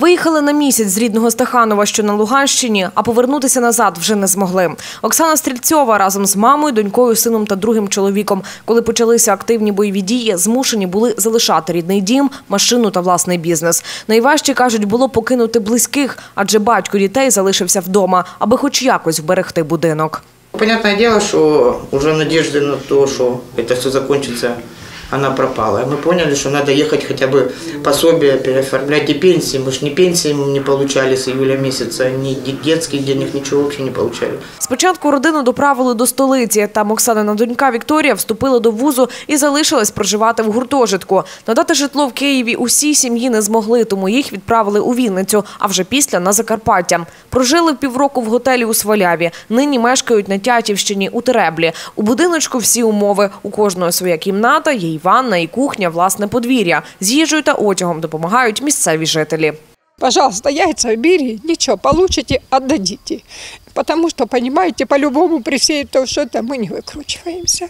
Виїхали на місяць з рідного Стаханова, що на Луганщині, а повернутися назад вже не змогли. Оксана Стрільцьова разом з мамою, донькою, сином та другим чоловіком, коли почалися активні бойові дії, змушені були залишати рідний дім, машину та власний бізнес. Найважче кажуть, було покинути близьких, адже батько дітей залишився вдома, аби хоч якось вберегти будинок. Понятное дело, что уже надежды на то, что это все закончится, она пропала. И мы поняли, что надо ехать хотя бы пособие переоформлять и пенсии. Мы же ни пенсии не получали с июля месяца, ни де- детских денег, ничего вообще не получали. Спочатку родину доправили до столиці. Там Оксанина донька Вікторія вступила до вузу і залишилась проживати в гуртожитку. Надати житло в Києві усі сім'ї не змогли, тому їх відправили у Вінницю, а вже після на Закарпаття. Прожили півроку в готелі у Сваляві. Нині мешкають на Тятівщині у Тереблі. У будиночку всі умови. У кожної своя кімната, є і ванна, і кухня, власне подвір'я. З їжею та одягом допомагають місцеві жителі. Пожалуйста, яйца бери, ничего, получите, отдадите. Потому что, понимаете, по-любому при всей том, что это мы не выкручиваемся.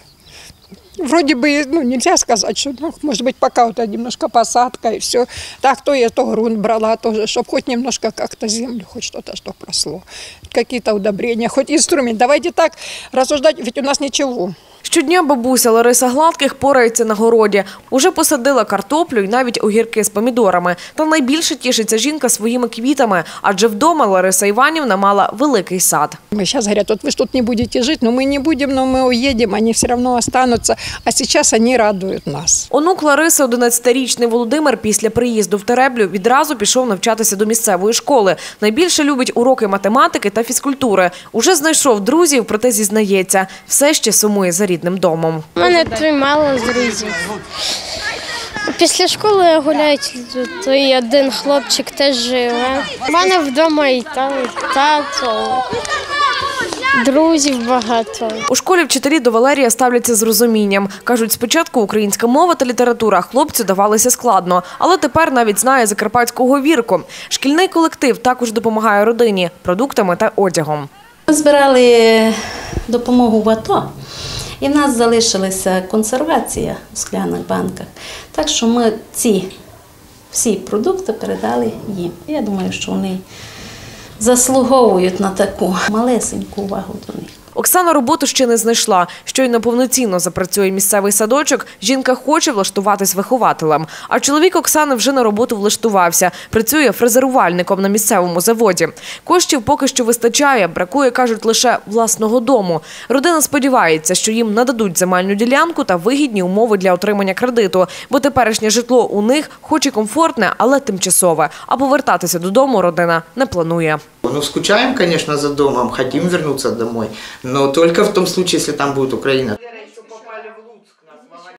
Вроде бы, ну, нельзя сказать, что, ну, может быть, пока вот немножко посадка и все. Так, то я то грунт брала тоже, чтобы хоть немножко как-то землю, хоть что-то, что просло. Какие-то удобрения, хоть инструмент. Давайте так рассуждать, ведь у нас ничего. Щодня бабуся Лариса Гладких порається на городі. Уже посадила картоплю і навіть огірки з помідорами. Та найбільше тішиться жінка своїми квітами, адже вдома Лариса Іванівна мала великий сад. Мы сейчас говорят, вот вы ж тут не будете жить, но мы не будем, но мы уедем, они все равно останутся. А сейчас они радуют нас. Онук Лариси, 11-річний Володимир, після приїзду в Тереблю відразу пішов навчатися до місцевої школи. Найбільше любить уроки математики та фізкультури. Уже знайшов друзів, проте зізнається, все ще сумує за рідним домом. У мене тут мало друзів. Після школи гуляють то і один хлопчик теж живе. У мене вдома і та, і тато, друзів багато. У школі вчителі до Валерія ставляться з розумінням. Кажуть, спочатку українська мова та література хлопцю давалися складно, але тепер навіть знає закарпатську говірку. Шкільний колектив також допомагає родині продуктами та одягом. Ми збирали допомогу в АТО, і в нас залишилася консервація у скляних банках. Так що ми ці всі продукти передали їм. Я думаю, що вони заслуговують на таку малесеньку увагу до них. Оксана роботу ще не знайшла. Щойно повноцінно запрацює місцевий садочок. Жінка хоче влаштуватись вихователем. А чоловік Оксани вже на роботу влаштувався. Працює фрезерувальником на місцевому заводі. Коштів поки що вистачає. Бракує, кажуть, лише власного дому. Родина сподівається, що їм нададуть земельну ділянку та вигідні умови для отримання кредиту. Бо теперішнє житло у них, хоч і комфортне, але тимчасове. А повертатися додому родина не планує. Ну, скучаем, конечно, за домом, хотим вернуться домой, но только в том случае, если там будет Украина.